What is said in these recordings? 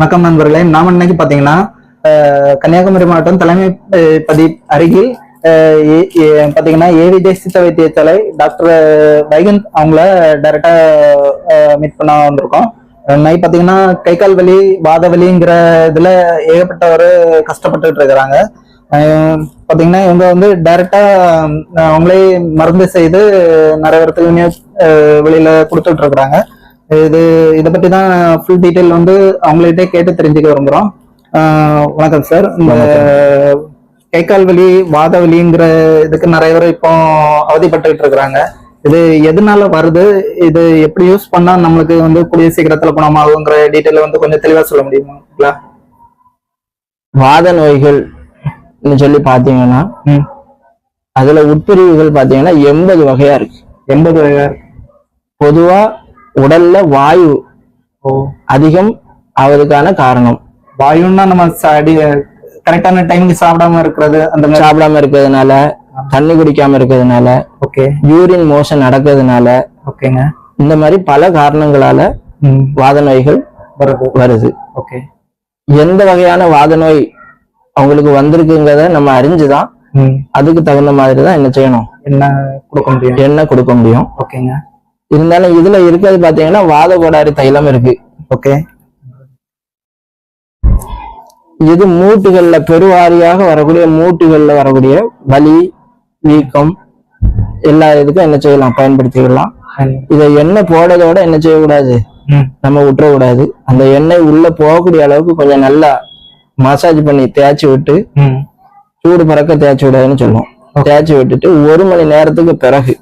வணக்கம் நண்பர்களே நாம இன்னைக்கு பாத்தீங்கன்னா கன்னியாகுமரி மாவட்டம் தலைமை பதி அருகில் ஏ- பாத்தீங்கன்னா ஏவி தேசித்த வைத்தியசாலை டாக்டர் வைகந்த் அவங்கள டைரக்டா மீட் பண்ண வந்திருக்கோம். நைட் பாத்தீங்கன்னா கை கால் வலி வாத வலிங்கிற இதுல ஏகப்பட்டவர் கஷ்டப்பட்டுட்டு இருக்கிறாங்க. பாத்தீங்கன்னா இவங்க வந்து டைரக்டா அவங்களே மருந்து செய்து நிறைய பேருக்கு வெளியில கொடுத்துட்டு இருக்கிறாங்க. இது இதை பத்தி தான் ஃபுல் டீடைல் வந்து அவங்கள்ட்டே கேட்டு தெரிஞ்சுக்க விரும்புறோம். ஆஹ் வணக்கம் சார் இந்த கை கால் வலி வாத வலிங்கிற இதுக்கு நிறைய பேர் இப்போ அவதிப்பட்டுக்கிட்டு இருக்கிறாங்க. இது எதனால வருது? இது எப்படி யூஸ் பண்ணா நம்மளுக்கு வந்து கூடிய சீக்கிரத்துல குணமாகுங்கிற டீட்டெயில் வந்து கொஞ்சம் தெளிவா சொல்ல முடியுமா? வாத நோய்கள் சொல்லி பாத்தீங்கன்னா அதுல உட்பிரிவுகள் பாத்தீங்கன்னா எண்பது வகையா இருக்கு. எண்பது வகையா இருக்கு. பொதுவா உடல்ல வாயு அதிகம் ஆவதுக்கான காரணம். வாயுன்னா நம்ம கரெக்டான டைமுக்கு சாப்பிடாம இருக்கிறது அந்த சாப்பிடாம இருக்கிறதுனால தண்ணி குடிக்காம இருக்கிறதுனால ஓகே. யூரின் மோஷன் நடக்கிறதுனால ஓகேங்க. இந்த மாதிரி பல காரணங்களால வாத நோய்கள் வருது. வருது. ஓகே. எந்த வகையான வாத நோய் அவங்களுக்கு வந்திருக்குங்கிறத நம்ம அறிஞ்சுதான் அதுக்கு தகுந்த மாதிரி தான் என்ன செய்யணும்? என்ன கொடுக்க முடியும். என்ன கொடுக்க முடியும். ஓகேங்க. இருந்தாலும் இதுல இருக்கிறது பாத்தீங்கன்னா வாத கோடாரி தைலம் இருக்கு. ஓகே இது மூட்டுகள்ல பெருவாரியாக வரக்கூடிய மூட்டுகள்ல வரக்கூடிய வலி வீக்கம் எல்லா இதுக்கும் என்ன செய்யலாம்? பயன்படுத்திக்கலாம் இதை எண்ணெய் போடுறதோட என்ன செய்யக்கூடாது? நம்ம விட்டுறக்கூடாது அந்த எண்ணெய் உள்ள போகக்கூடிய அளவுக்கு கொஞ்சம் நல்லா மசாஜ் பண்ணி தேய்ச்சி விட்டு சூடு பறக்க தேய்ச்சி விடாதுன்னு சொல்லுவோம். தேய்ச்சி விட்டுட்டு ஒரு மணி நேரத்துக்கு பிறகு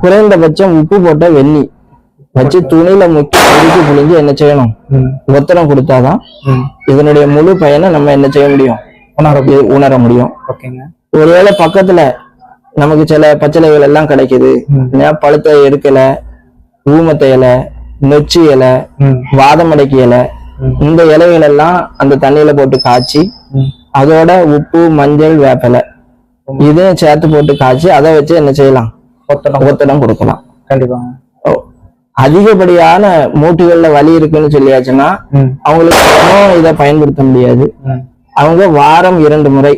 குறைந்தபட்சம் உப்பு போட்ட வெந்நி வச்சு துணியில முக்கி முறுக்கி புழிஞ்சு என்ன செய்யணும்? ம். ஒத்தடம் கொடுத்தாதான் இதனுடைய முழு பயனை நம்ம என்ன செய்ய முடியும்? உணர முடியும். ஒருவேளை பக்கத்துல நமக்கு சில பச்சிலைகள் எல்லாம் கிடைக்குது. பழுத்த எடுக்கல ஊமத்த இலை நொச்சி இலை வாதமடக்கி இலை. இந்த இலைகள் எல்லாம் அந்த தண்ணியில போட்டு காய்ச்சி அதோட உப்பு மஞ்சள் வேப்பிலை இதையும் சேர்த்து போட்டு காய்ச்சி அதை வச்சு என்ன செய்யலாம்? ஒத்தடம் ஒத்தடம் கொடுக்கலாம் கண்டிப்பாங்க. அதிகப்படியான மூட்டுகள்ல வலி இருக்குன்னு சொல்லியாச்சுன்னா அவங்களுக்கு இதை பயன்படுத்த முடியாது. அவங்க வாரம் இரண்டு முறை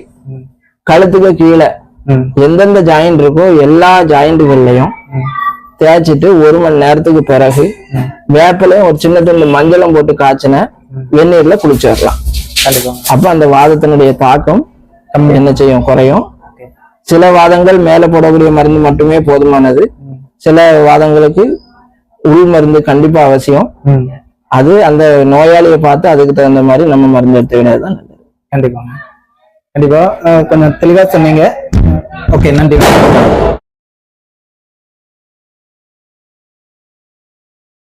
கழுத்துக்கு கீழே எந்தெந்த ஜாயிண்ட் இருக்கோ எல்லா ஜாயிண்ட்டுகள்லையும் தேய்ச்சிட்டு ஒரு மணி நேரத்துக்கு பிறகு. வேப்பிலையும் ஒரு சின்ன துண்டு மஞ்சளும் போட்டு காய்ச்சின. வெந்நீர்ல குளிச்சிடலாம். அப்ப அந்த வாதத்தினுடைய தாக்கம் என்ன செய்யும்? குறையும். சில வாதங்கள் மேல போடக்கூடிய மருந்து மட்டுமே போதுமானது. சில வாதங்களுக்கு உள் மருந்து கண்டிப்பா அவசியம். அது அந்த நோயாளியை பார்த்து அதுக்கு தகுந்த மாதிரி நம்ம மருந்து எடுத்து வேண்டியதுதான் நல்லது. கண்டிப்பாங்க. கண்டிப்பா கொஞ்சம் தெளிவா சொன்னீங்க. ஓகே நன்றி.